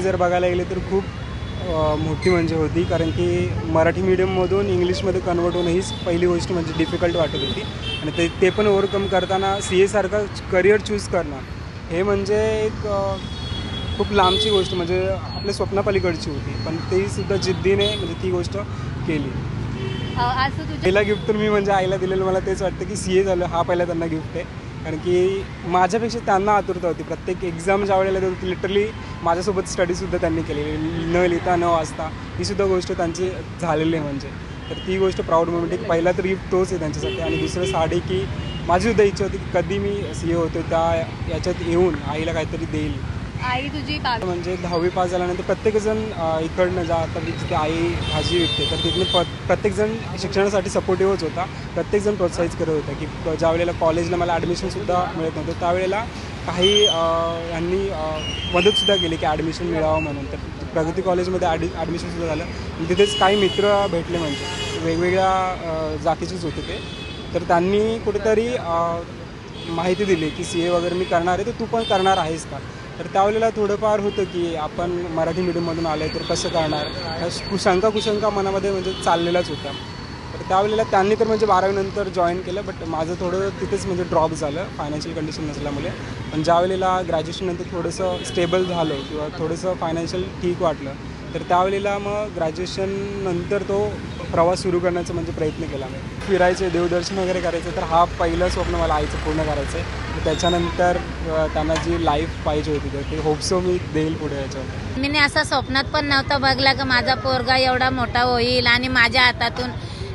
जर बघायला गेले तर खूप मोठी म्हणजे होती. कारण की मराठी मीडियममधून इंग्लिशमध्ये कन्वर्ट होणं हीच पहिली गोष्ट म्हणजे डिफिकल्ट वाटत होती. आणि ते ते पण ओव्हरकम करताना सी एसारखं करिअर चूज करणं हे म्हणजे एक खूप लांबची गोष्ट. म्हणजे आपल्या स्वप्नापलीकडची होती. पण तेही सुद्धा जिद्दीने म्हणजे ती गोष्ट केली. पहिला गिफ्ट तर मी म्हणजे आईला दिलेलं. मला तेच वाटतं की सी ए झालं. हा पहिला त्यांना गिफ्ट आहे. कारण की माझ्यापेक्षा त्यांना आतुरता होती. प्रत्येक एक्झाम ज्या वेळेला होती लिटरली माझ्यासोबत स्टडीसुद्धा त्यांनी केलेली. न लिहिता न वाचता ही सुद्धा गोष्ट त्यांची झालेली आहे म्हणजे. तर ती गोष्ट प्राऊड मोमेंट आहे. पहिला तर तोच आहे त्यांच्यासाठी. आणि दुसरं साडी की माझीसुद्धा इच्छा होती की कधी मी सी ए होतो त्या याच्यात येऊन आईला काहीतरी देईल. आई तुझी बावी म्हणजे दहावी पास झाल्यानंतर प्रत्येकजण इकडनं जा तर जिथे आई भाजी विकते तर तिथले प प्रत्येकजण शिक्षणासाठी सपोर्टिव्हच होता. प्रत्येकजण प्रोत्साहित करत होता की ज्यावेळेला ज्या वेळेला कॉलेजला मला ॲडमिशनसुद्धा मिळत नव्हतं त्यावेळेला काही यांनी मदतसुद्धा केली की ॲडमिशन मिळावं म्हणून. तर प्रगती कॉलेजमध्ये ॲडि ॲडमिशनसुद्धा झालं. आणि तिथेच काही मित्र भेटले म्हणजे वेगवेगळ्या जातीचेच होते ते. तर त्यांनी कुठेतरी माहिती दिली की सी ए वगैरे मी करणार आहे तर तू पण करणार आहेस का? तर त्यावेळेला थोडंफार होतं की आपण मराठी मीडियममधून आलं आहे तर कसं करणार? ह्या कुशंका कुशंका मनामध्ये म्हणजे चाललेलाच होता. तर त्यावेळेला त्यांनी तर म्हणजे बारावीनंतर जॉईन केलं बट माझं थोडं तिथेच म्हणजे ड्रॉप झालं फायनान्शियल कंडिशन नसल्यामुळे. पण ज्यावेळेला ग्रॅज्युएशननंतर थोडंसं स्टेबल झालं किंवा थोडंसं फायनान्शियल ठीक वाटलं तर त्यावेळेला मग ग्रॅज्युएशननंतर तो प्रवास सुरू करण्याचा म्हणजे प्रयत्न केला मी. फिरायचे देवदर्शन वगैरे करायचं तर हा पहिलं स्वप्न मला आईचं पूर्ण करायचं आहे. तर त्याच्यानंतर त्यांना जी लाईफ पाहिजे होती तर ते होपसो मी देईल पुढे याच्यावर. मी असं स्वप्नात पण नव्हतं बघला की माझा पोरगा एवढा मोठा होईल आणि माझ्या हातातून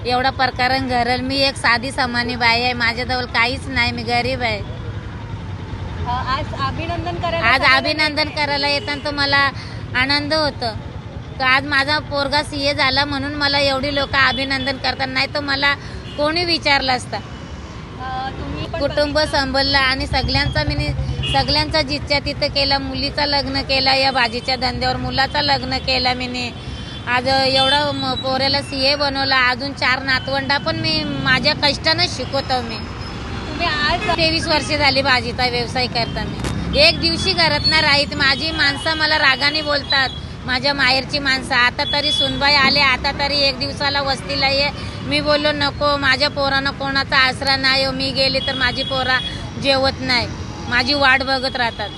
एवढा प्रकारण घरल. मी एक साधी सामान्य बाई आहे. माझ्याजवळ काहीच नाही. मी गरीब आहे. आज अभिनंदन करायला आज अभिनंदन करायला येताना तर मला आनंद होतं. तर आज माझा पोरगा सी ए झाला म्हणून मला एवढी लोक अभिनंदन करतात. नाही तर मला कोणी विचारलं असतं. कुटुंब सांभाळलं आणि सगळ्यांचा मी सगळ्यांचा जिच्छा तिथं केला मुलीचं लग्न केला या भाजीच्या धंद्यावर मुलाचं लग्न केला मी आज एवढं पोऱ्याला सी ए बनवला. अजून चार नातवंडा पण मी माझ्या कष्टानं शिकवतो मी. आज तेवीस वर्ष झाली भाजीचा व्यवसाय करता मी. एक दिवशी घरात ना राहीत माझी माणसं मला रागाने बोलतात. माझ्या माहेरची माणसं. आता तरी सुनबाई आले आता तरी एक दिवसाला वस्तीला ये. मी बोललो नको माझ्या पोरानं कोणाचा आसरा नाही हो. मी गेली तर माझी पोरा जेवत नाही. माझी वाट बघत राहतात.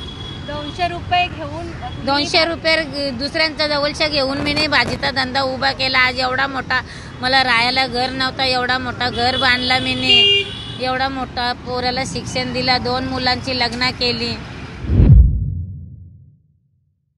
दोनशे रुपये घेऊन दोनशे रुपये दुसऱ्यांच्या जवळच्या घेऊन मी नाही भाजीचा धंदा उभा केला. आज एवढा मोठा मला राहायला घर नव्हता. एवढा मोठा घर बांधला मी एवढा मोठा पोराला शिक्षण दिला. दोन मुलांची लग्न केली.